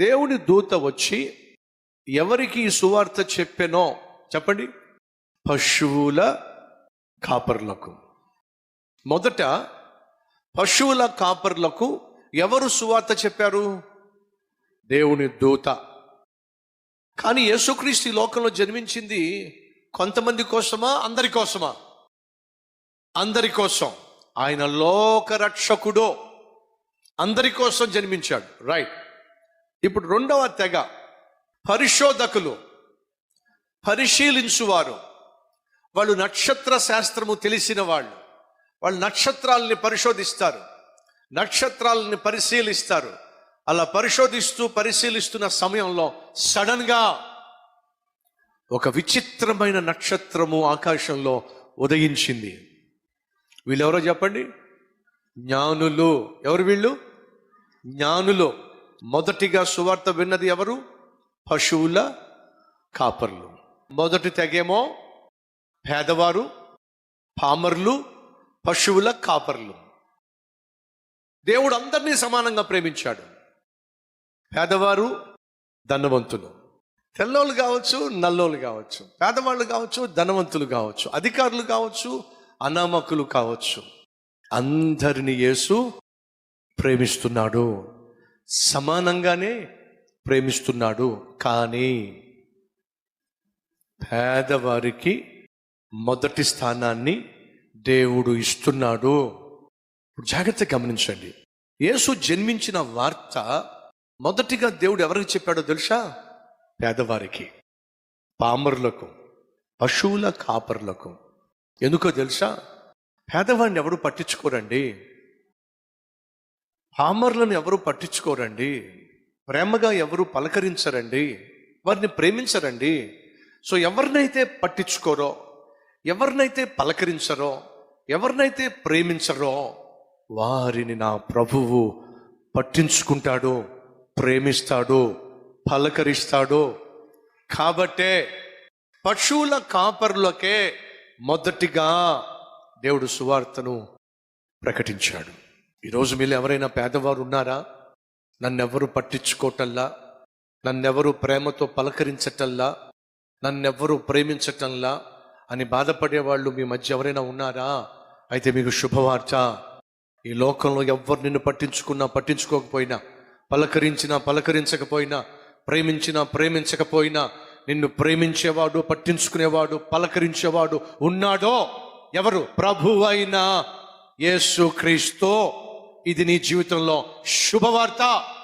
దేవుని దూత వచ్చి ఎవరికి ఈ సువార్త చెప్పెనో చెప్పండి? పశువుల కాపర్లకు. మొదట పశువుల కాపర్లకు ఎవరు సువార్త చెప్పారు? దేవుని దూత. కానీ యేసుక్రీస్తు లోకంలో జన్మించింది కొంతమంది కోసమా? అందరి కోసమా? అందరి కోసం. ఆయన లోకరక్షకుడు. అందరి కోసం జన్మించాడు. రైట్ ఇప్పుడు రెండవ తెగ. పరిశోధకులు పరిశీలించువారు. వాళ్ళు నక్షత్ర శాస్త్రము తెలిసిన వాళ్ళు. వాళ్ళు నక్షత్రాలని పరిశోధిస్తారు. నక్షత్రాలని పరిశీలిస్తారు. అలా పరిశోధిస్తూ పరిశీలిస్తున్న సమయంలో సడన్గా ఒక విచిత్రమైన నక్షత్రము ఆకాశంలో ఉదయించింది. వీళ్ళెవరో చెప్పండి? జ్ఞానులు. ఎవరు వీళ్ళు? జ్ఞానులు. మొదటిగా సువార్త విన్నది ఎవరు? పశువుల కాపర్లు. మొదటి తెగేమో? పేదవారు పామర్లు పశువుల కాపర్లు. దేవుడు అందరినీ సమానంగా ప్రేమించాడు. పేదవారు ధనవంతులు. తెల్లోళ్ళు కావచ్చు నల్లోళ్ళు కావచ్చు. పేదవాళ్ళు కావచ్చు ధనవంతులు కావచ్చు. అధికారులు కావచ్చు అనామకులు కావచ్చు. అందరిని యేసు ప్రేమిస్తున్నాడు. సమానంగానే ప్రేమిస్తున్నాడు. కానీ పేదవారికి మొదటి స్థానాన్ని దేవుడు ఇస్తున్నాడు. ఇప్పుడు జాగ్రత్త గమనించండి. యేసు జన్మించిన వార్త మొదటిగా దేవుడు ఎవరికి చెప్పాడో తెలుసా? పేదవారికి పామరులకు పశువుల కాపరులకు. ఎందుకో తెలుసా? పేదవాడిని ఎవరు పట్టించుకోరండి? హామర్లను ఎవరు పట్టించుకోరండి? ప్రేమగా ఎవరు పలకరించరండి? వారిని ప్రేమించరండి? సో ఎవరినైతే పట్టించుకోరో ఎవరినైతే పలకరించరో ఎవరినైతే ప్రేమించరో వారిని నా ప్రభువు పట్టించుకుంటాడు ప్రేమిస్తాడు పలకరిస్తాడు. కాబట్టే పశువుల కాపరులకే మొదటిగా దేవుడు సువార్తను ప్రకటించాడు. ఈరోజు మీరు ఎవరైనా పేదవారు ఉన్నారా? నన్నెవరు పట్టించుకోటల్లా? నన్నెవరు ప్రేమతో పలకరించటల్లా? నన్నెవ్వరు ప్రేమించటంలా అని బాధపడే వాళ్ళు మీ మధ్య ఎవరైనా ఉన్నారా? అయితే మీకు శుభవార్త. ఈ లోకంలో ఎవ్వరు నిన్ను పట్టించుకున్నా పట్టించుకోకపోయినా పలకరించినా పలకరించకపోయినా ప్రేమించినా ప్రేమించకపోయినా నిన్ను ప్రేమించేవాడు పట్టించుకునేవాడు పలకరించేవాడు ఉన్నాడో ఎవరు? ప్రభు అయిన యేసు క్రీస్తు ఇది నీ జీవితంలో శుభవార్త.